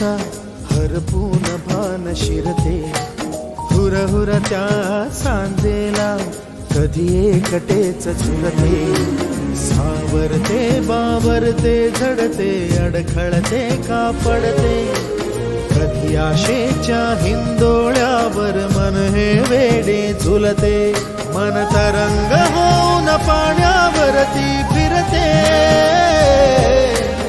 स्वप्नांच्या हरपून भान शिरते हुर हुर त्या सांजेला कधी एकटेच चुरते सावरते बावरते झडते अडखळते का पडते कधी आशेच्या हिंदोळ्यावर मन हे वेडे झुलते. मन तरंग होऊन पाण्यावरती फिरते.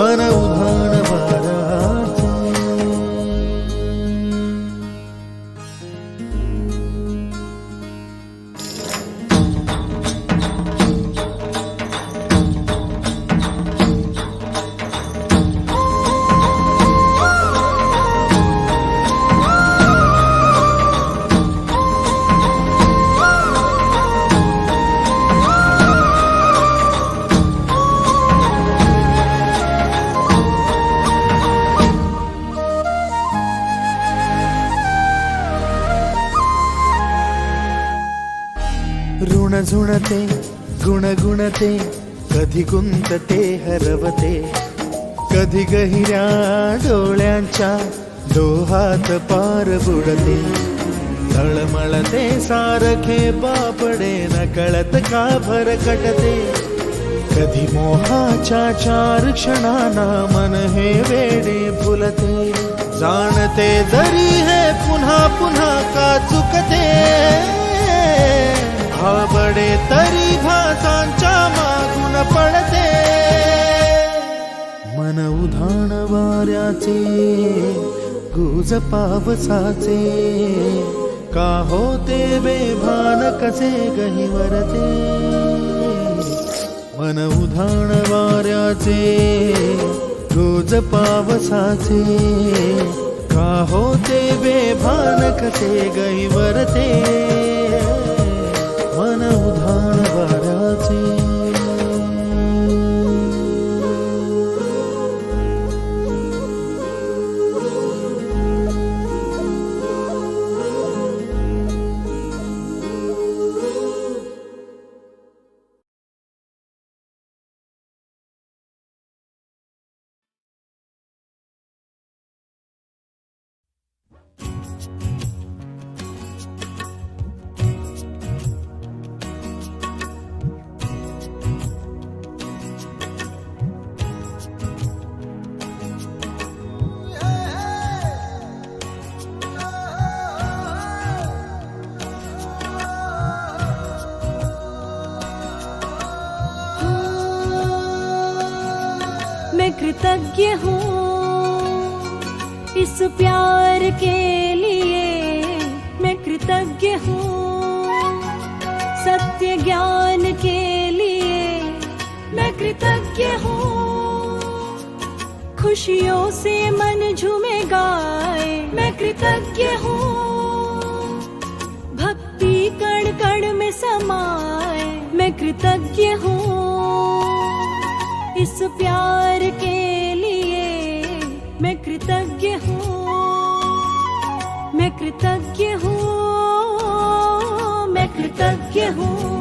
when i was झुणते गुणगुणते कधी गुंतते हरवते. कधी गहिऱ्या डोळ्यांच्या डोहात पार बुडते. तळमळते सारखे बापडे कळत का भरकटते कधी मोहाच्या चार क्षणाना मन हे वेडे फुलते. जाणते जरी हे पुन्हा पुन्हा का चुकते. भाबडे तरी भासांच्या मागून पडते. मन उधाण वाऱ्याचे गुज पावसाचे का होते बेभान कसे गहिवरते मन उधाण वाऱ्याचे गुज पावसाचे का होते बेभान कसे गैवरते मैं कृतज्ञ हूँ इस प्यार के कृतज्ञ हूँ। सत्य ज्ञान के लिए मैं कृतज्ञ हूँ। खुशियों से मन झूमे गाए, मैं कृतज्ञ हूँ। भक्ति कण कण में समाए, मैं कृतज्ञ हूँ। इस प्यार के लिए मैं कृतज्ञ हूँ। मैं कृतज्ञ हूँ मैं कृतज्ञ हूँ।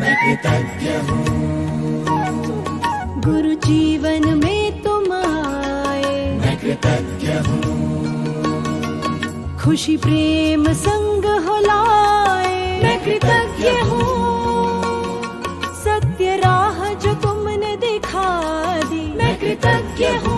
मैं कृतज्ञ हूँ। गुरु जीवन में तुम आए। मैं कृतज्ञ हूँ। खुशी प्रेम संग हो लाए। मैं कृतज्ञ हूँ। सत्य राह जो तुमने दिखा दी। मैं कृतज्ञ हूँ